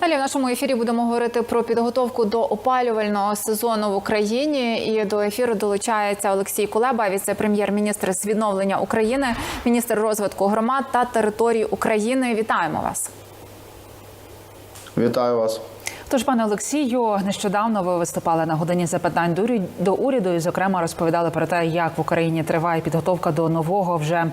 Далі в нашому ефірі будемо говорити про підготовку до опалювального сезону в Україні. І до ефіру долучається Олексій Кулеба, віце-прем'єр-міністр з відновлення України, міністр розвитку громад та територій України. Вітаємо вас. Вітаю вас. Тож, пане Олексію, нещодавно ви виступали на годині запитань до уряд- до уряду, і зокрема розповідали про те, як в Україні триває підготовка до нового вже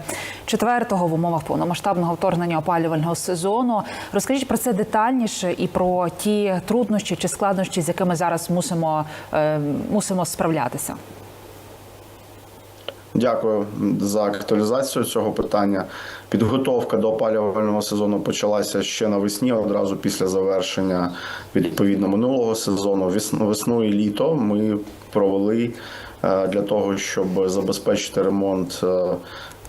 четвертого в умовах повномасштабного вторгнення опалювального сезону. Розкажіть про це детальніше і про ті труднощі чи складнощі, з якими зараз мусимо, е, мусимо справлятися. Дякую за актуалізацію цього питання. Підготовка до опалювального сезону почалася ще навесні, одразу після завершення відповідно минулого сезону. Весну, і літо ми провели е, для того, щоб забезпечити ремонт е,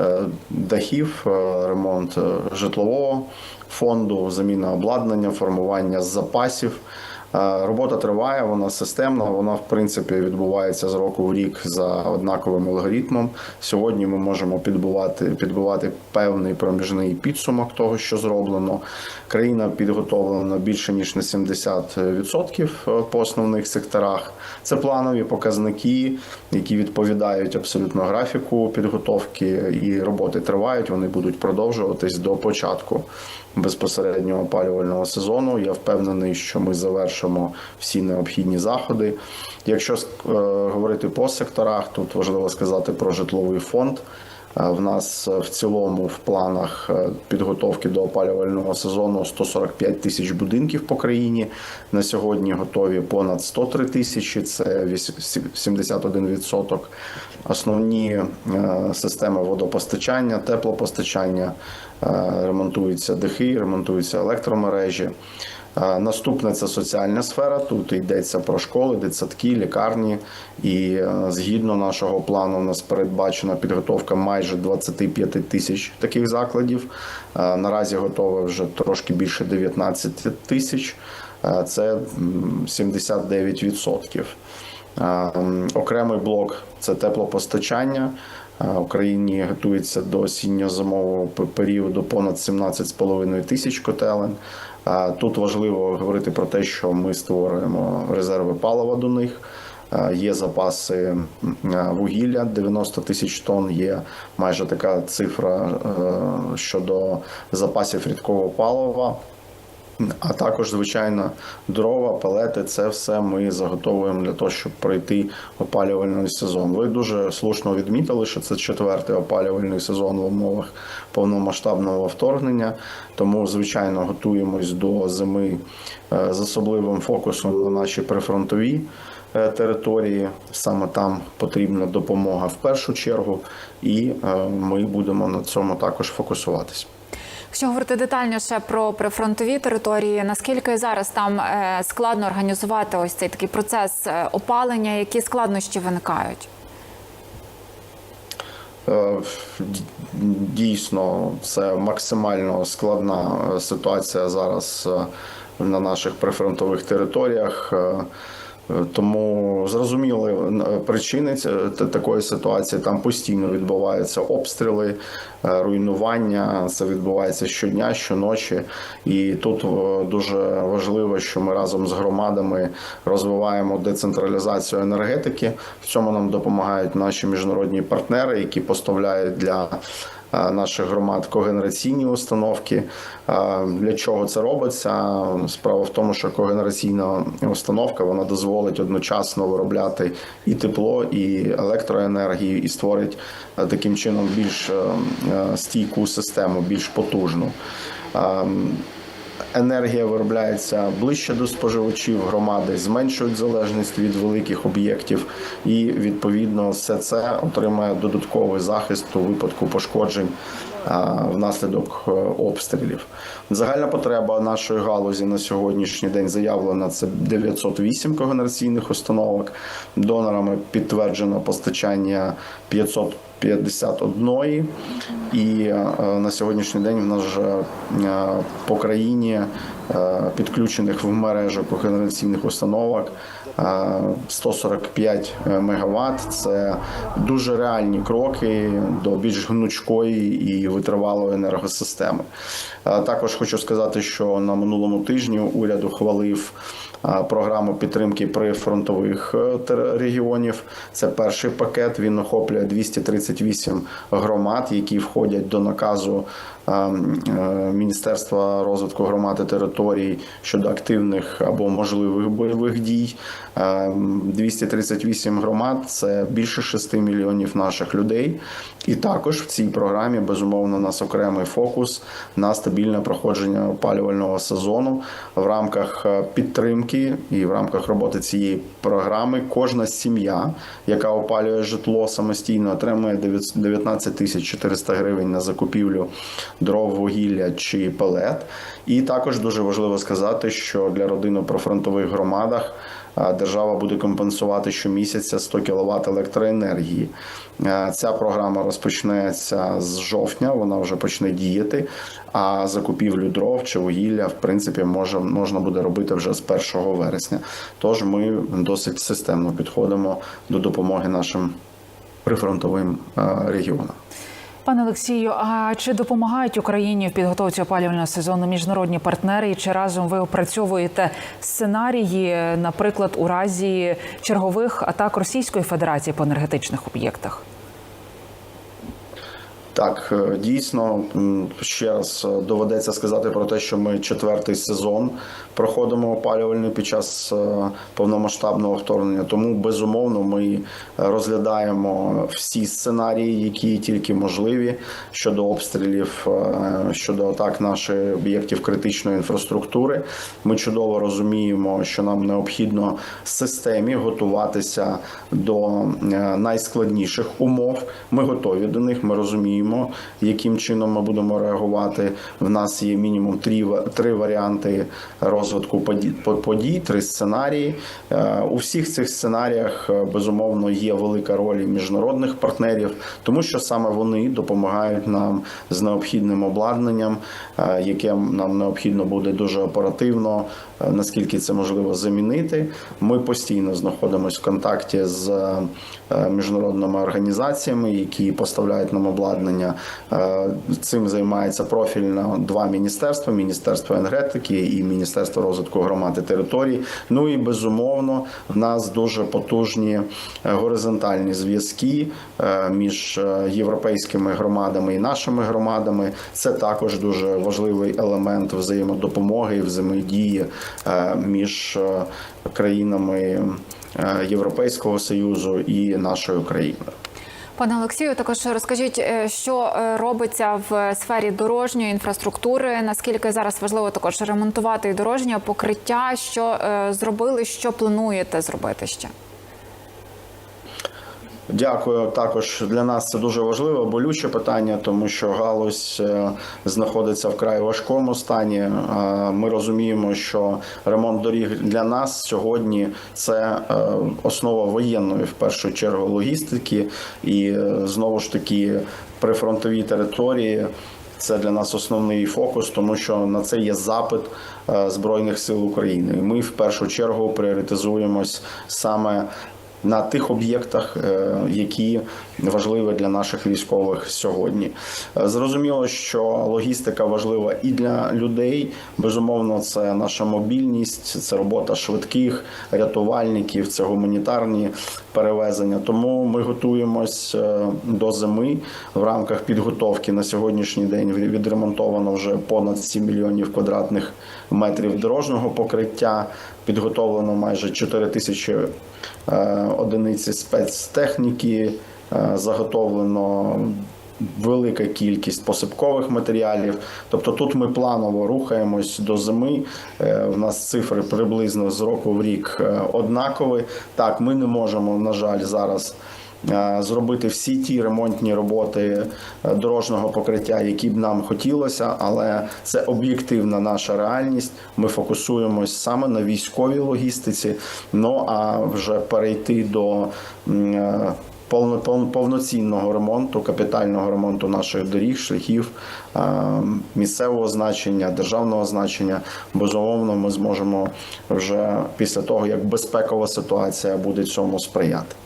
е, дахів, ремонт житлового фонду, заміна обладнання, формування запасів. Е, Робота триває, вона системна. Вона в принципі відбувається з року в рік за однаковим алгоритмом. Сьогодні ми можемо підбивати підбивати певний проміжний підсумок того, що зроблено. Країна підготовлена більше ніж на 70% по основних секторах. Це планові показники, які відповідають абсолютно графіку підготовки, і роботи тривають. Вони будуть продовжуватись до початку безпосереднього опалювального сезону. Я впевнений, що ми завершимо всі необхідні заходи. Якщо е, говорити по секторах, тут важливо сказати про житловий фонд. Е, В нас е, в цілому в планах е, підготовки до опалювального сезону 145 тисяч будинків по країні. На сьогодні готові понад 103 тисячі, це віс- 71%. Основні системи водопостачання, теплопостачання, ремонтуються дахи, ремонтуються електромережі. Е, Наступне це соціальна сфера. Тут йдеться про школи, дитсадки, лікарні. І е, згідно нашого плану, у нас передбачена підготовка майже 25 тисяч таких закладів. Е, Наразі готове вже трошки більше 19 тисяч. Це 79%. Е, Окремий блок це теплопостачання. Україні готується до осінньо-зимового періоду понад 17,5 тисяч котелень. Тут важливо говорити про те, що ми створюємо резерви палива до них. Є запаси вугілля 90 тисяч тонн. Є майже така цифра е, щодо запасів рідкого палива. А також, звичайно, дрова, пелети це все ми заготовуємо для того, щоб пройти опалювальний сезон. Ви дуже слушно відмітили, що це четвертий опалювальний сезон в умовах повномасштабного вторгнення. Тому, звичайно, готуємось до зими е, з особливим фокусом на наші прифронтові е, території. Саме там потрібна допомога в першу чергу, і е, ми будемо на цьому також фокусуватись. Якщо говорити детальніше про прифронтові території, наскільки зараз там е, складно організувати ось цей такий процес е, опалення, які складнощі виникають? Е, Дійсно, це максимально складна ситуація зараз на наших прифронтових територіях. Е, е, Тому зрозуміли е, причини ці- такої ситуації. Там постійно відбуваються обстріли, е, руйнування. Це відбувається щодня, щоночі. І тут е, дуже важливо, що ми разом з громадами розвиваємо децентралізацію енергетики. В цьому нам допомагають наші міжнародні партнери, які поставляють для е, наших громад когенераційні установки. Е, Для чого це робиться? Справа в тому, що когенераційна установка вона дозволить одночасно виробляти і тепло, і електроенергію, і створить е, таким чином більш е, е, стійку систему, більш потужну. Енергія виробляється ближче до споживачів, громади зменшують залежність від великих об'єктів, і відповідно все це отримає додатковий захист у випадку пошкоджень внаслідок е, обстрілів. Загальна потреба нашої галузі на сьогоднішній день заявлена це 908 когенераційних установок. Донорами підтверджено постачання 500 51 і е, на сьогоднішній день в нас вже е, по країні підключених в мережу когенераційних установок е, 145 мегаватт. Це дуже реальні кроки до більш гнучкої і витривалої енергосистеми. Е, Також хочу сказати, що на минулому тижні уряд ухвалив е, програму підтримки прифронтових е, регіонів. Це перший пакет. Він охоплює 238 громад, які входять до наказу е, е, Міністерства розвитку громад і територій щодо активних або можливих бойових дій. Е, 238 громад це більше 6 мільйонів наших людей. І також в цій програмі безумовно у нас окремий фокус на стабільне проходження опалювального сезону в рамках е, підтримки і в рамках роботи цієї програми. Кожна сім'я, яка опалює житло самостійно, отримує 19 тисяч 400 гривень на закупівлю дров, вугілля чи пелет. І також дуже важливо сказати, що для родин у прифронтових громадах держава буде компенсувати щомісяця 100 кВт електроенергії. Ця програма розпочнеться з жовтня, вона вже почне діяти. А закупівлю дров чи вугілля, в принципі, може можна буде робити вже з 1 вересня. Тож ми досить системно підходимо до допомоги нашим прифронтовим регіонам. Пане Олексію, а чи допомагають Україні в підготовці опалювального сезону міжнародні партнери? І чи разом ви опрацьовуєте сценарії, наприклад, у разі чергових атак Російської Федерації по енергетичних об'єктах? Так, е, дійсно, ще раз е, доведеться сказати про те, що ми четвертий сезон проходимо опалювальний під час е, повномасштабного вторгнення. Тому безумовно ми розглядаємо всі сценарії, які тільки можливі щодо обстрілів, щодо атак наших об'єктів критичної інфраструктури. Ми чудово розуміємо, що нам необхідно системі готуватися до найскладніших умов. Ми готові до них. Ми розуміємо, яким чином ми будемо реагувати. В нас є мінімум три три варіанти розвитку подій, три сценарії. Е, У всіх цих сценаріях е, безумовно є велика роль міжнародних партнерів, тому що саме вони допомагають нам з необхідним обладнанням, е, яке нам необхідно буде дуже оперативно, наскільки це можливо замінити. Ми постійно знаходимося в контакті з міжнародними організаціями, які поставляють нам обладнання. Е, Цим займається профільно два міністерства: Міністерство енергетики і Міністерство розвитку громад і територій. Ну і безумовно, в нас дуже потужні е, горизонтальні зв'язки е, між європейськими громадами і нашими громадами. Це також дуже важливий елемент взаємодопомоги і взаємодії між країнами Європейського союзу і нашою країною. Пане Олексію, також розкажіть, е, що е, робиться в сфері дорожньої інфраструктури. Наскільки зараз важливо також ремонтувати дорожнє покриття? Що е, зробили, що плануєте зробити ще? Дякую. Також для нас це дуже важливе, болюче питання, тому що галузь е, знаходиться в край важкому стані. Е, Ми розуміємо, що ремонт доріг для нас сьогодні це е, основа воєнної в першу чергу логістики, і знову ж таки прифронтові території. Це для нас основний фокус, тому що на це є запит збройних сил України. Ми в першу чергу пріоритизуємось саме на тих об'єктах, е, які важливі для наших військових сьогодні. Е, Зрозуміло, що логістика важлива і для людей. Безумовно, це наша мобільність, це робота швидких рятувальників, це гуманітарні перевезення. Тому ми готуємось е, до зими в рамках підготовки на сьогоднішній день. Відремонтовано вже понад 7 мільйонів квадратних метрів дорожнього покриття. Підготовлено майже 4 тисячі одиниці спецтехніки, е, заготовлено велика кількість посипкових матеріалів. Тобто тут ми планово рухаємось до зими. У нас цифри приблизно з року в рік е, однакові. Так, ми не можемо, на жаль, зараз. Е, Зробити всі ті ремонтні роботи е, дорожнього покриття, які б нам хотілося, але це об'єктивна наша реальність. Ми фокусуємось саме на військовій логістиці. Ну а вже перейти до е, повно- пов- повноцінного ремонту, капітального ремонту наших доріг, шляхів місцевого значення, державного значення. Безумовно, ми зможемо вже після того, як безпекова ситуація буде цьому сприяти.